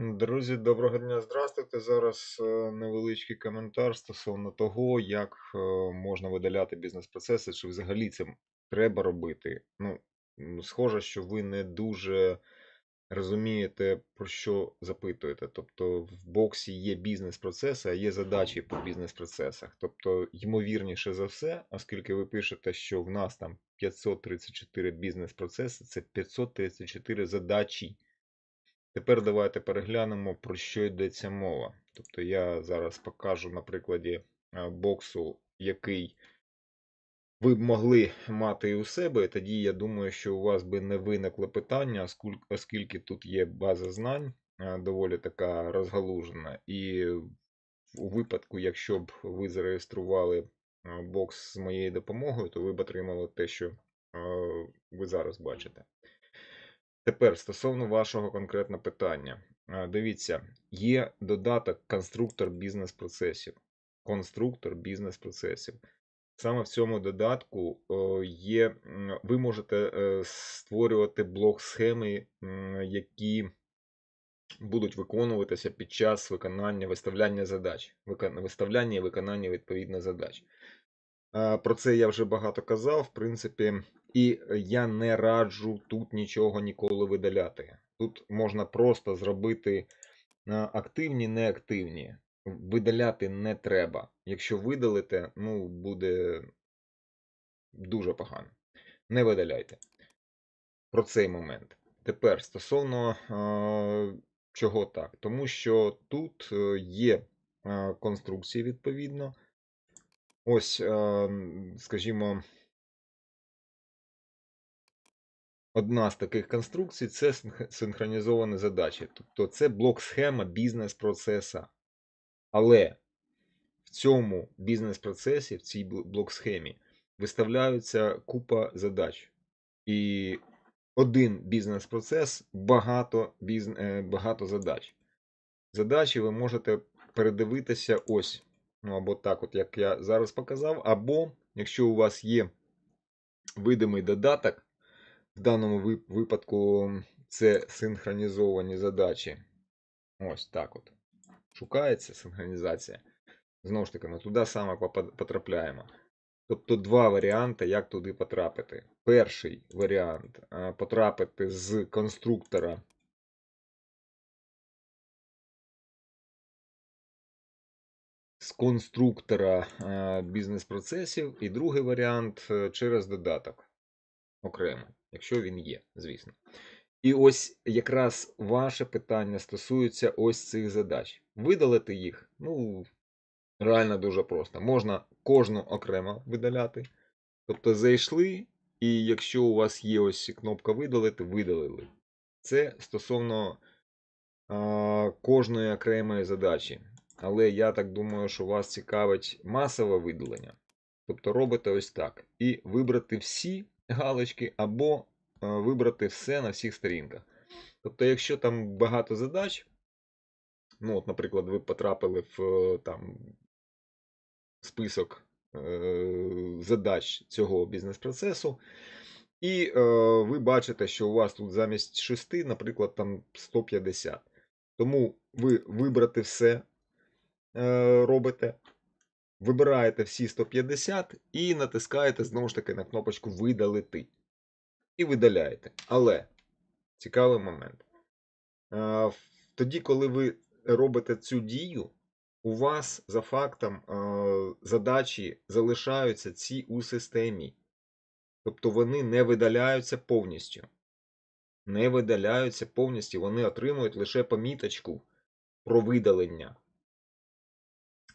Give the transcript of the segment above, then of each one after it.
Друзі, доброго дня, здравствуйте. Зараз е, невеличкий коментар стосовно того, як е, можна видаляти бізнес-процеси, чи взагалі це треба робити. Ну, схоже, що ви не дуже розумієте, про що запитуєте. Тобто в боксі є бізнес-процеси, а є задачі по бізнес-процесах. Тобто, ймовірніше за все, оскільки ви пишете, що в нас там 534 бізнес-процеси, це 534 задачі. Тепер давайте переглянемо, про що йдеться мова. Тобто я зараз покажу на прикладі е, боксу, який ви б могли мати і у себе. Тоді я думаю, що у вас би не виникло питання, оскільки тут є база знань е, доволі така розгалужена. І у випадку, якщо б ви зареєстрували е, бокс з моєю допомогою, то ви б отримали те, що ви зараз бачите. Тепер стосовно вашого конкретного питання. Дивіться, є додаток конструктор бізнес-процесів. Конструктор бізнес-процесів. Саме в цьому додатку є, ви можете е, створювати блок-схеми, які будуть виконуватися під час виконання виставляння задач, виставляння і виконання відповідно задач. Е, Про це я вже багато казав, в принципі, і я не раджу тут нічого ніколи видаляти. Тут можна просто зробити е, активні, неактивні. Видаляти не треба. Якщо видалите, ну, буде дуже погано. Не видаляйте. Про цей момент. Тепер стосовно е, чого так? Тому що тут е, є е, конструкції відповідно. Ось, е, скажімо, одна з таких конструкцій це синхронізовані задачі. Тобто це блок-схема бізнес-процеса. Але в цьому бізнес-процесі, в цій блок-схемі, виставляються купа задач. І один бізнес-процес багато, бізн... е, багато задач. Задачі ви можете передивитися ось. Ну, або так, от як я зараз показав, або якщо у вас є видимий додаток, в даному випадку це синхронізовані задачі. Ось так от. Шукається синхронізація. Знову ж таки, ми туди саме потрапляємо. Тобто два варіанти, як туди потрапити. Перший варіант потрапити з конструктора конструктора е, бізнес-процесів, і другий варіант е, через додаток окремо, якщо він є, звісно. І ось якраз ваше питання стосується ось цих задач. Видалити їх, ну, реально дуже просто. Можна кожну окремо видаляти. Тобто зайшли, і якщо у вас є ось кнопка видалити, видалили. Це стосовно а, кожної окремої задачі. Але я так думаю, що вас цікавить масове видалення. Тобто робите ось так. І вибрати всі галочки, або е, вибрати все на всіх сторінках. Тобто, якщо там багато задач, ну, от, наприклад, ви потрапили в е, там, список е, задач цього бізнес-процесу, і е, ви бачите, що у вас тут замість 6, наприклад, там 150. Тому ви вибрати все робите, вибираєте всі 150 і натискаєте знову ж таки на кнопочку Видалити. І видаляєте. Але цікавий момент. Е, Тоді, коли ви робите цю дію, у вас за фактом е, задачі залишаються ці у системі. Тобто вони не видаляються повністю. Не видаляються повністю, вони отримують лише поміточку про видалення.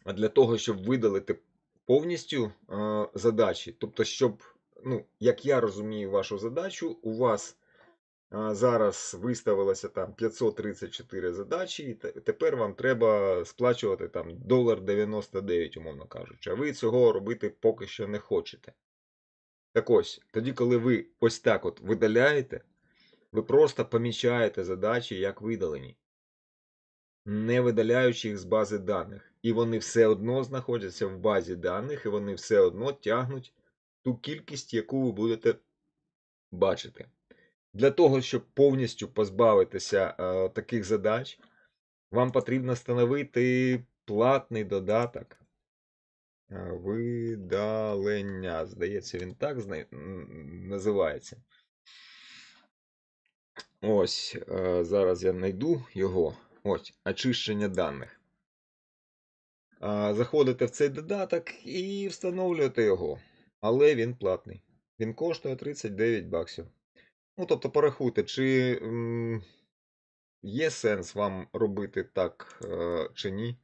А для того, щоб видалити повністю е, задачі, тобто, щоб, ну, як я розумію вашу задачу, у вас е, зараз виставилося там 534 задачі, і тепер вам треба сплачувати там долар 99, умовно кажучи. А ви цього робити поки що не хочете. Так ось, тоді, коли ви ось так от видаляєте, ви просто помічаєте задачі як видалені не видаляючи їх з бази даних. І вони все одно знаходяться в базі даних, і вони все одно тягнуть ту кількість, яку ви будете бачити. Для того, щоб повністю позбавитися е, таких задач, вам потрібно встановити платний додаток. Видалення. Здається, він так називається. Ось, е, зараз я знайду його. Ось, очищення даних. Заходите в цей додаток і встановлюєте його. Але він платний. Він коштує 39 баксів. Ну, тобто, порахуйте, чи м, є сенс вам робити так е, чи ні.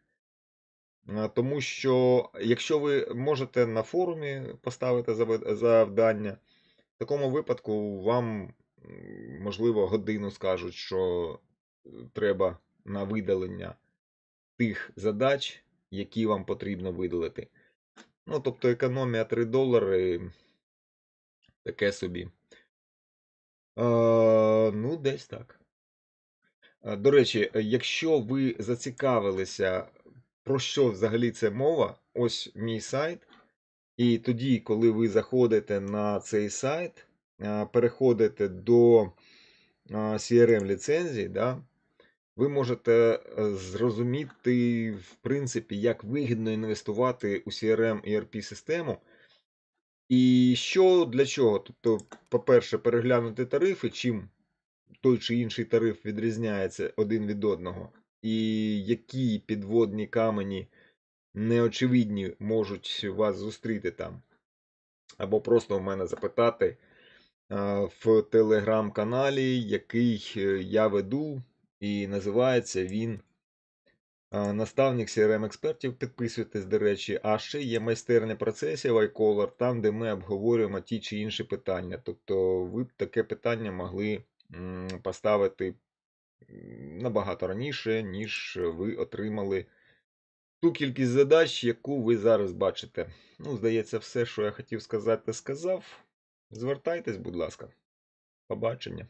Тому що, якщо ви можете на форумі поставити завдання, в такому випадку вам, можливо, годину скажуть, що е, треба на видалення тих задач, які вам потрібно видалити. Ну, тобто, економія 3 долари таке собі. Е, ну, десь так. До речі, якщо ви зацікавилися, про що взагалі це мова, ось мій сайт. І тоді, коли ви заходите на цей сайт, переходите до CRM ліцензії, да, ви можете е, зрозуміти, в принципі, як вигідно інвестувати у CRM і ERP систему. І що для чого? Тобто, по-перше, переглянути тарифи, чим той чи інший тариф відрізняється один від одного, і які підводні камені неочевидні можуть вас зустріти там. Або просто у мене запитати в телеграм-каналі, який е, я веду, і називається він Наставник crm експертів. Підписуйтесь, до речі, а ще є майстерня процесів iColor, там, де ми обговорюємо ті чи інші питання. Тобто ви б таке питання могли поставити набагато раніше, ніж ви отримали ту кількість задач, яку ви зараз бачите. Ну, здається, все, що я хотів сказати, сказав. Звертайтесь, будь ласка. Побачення.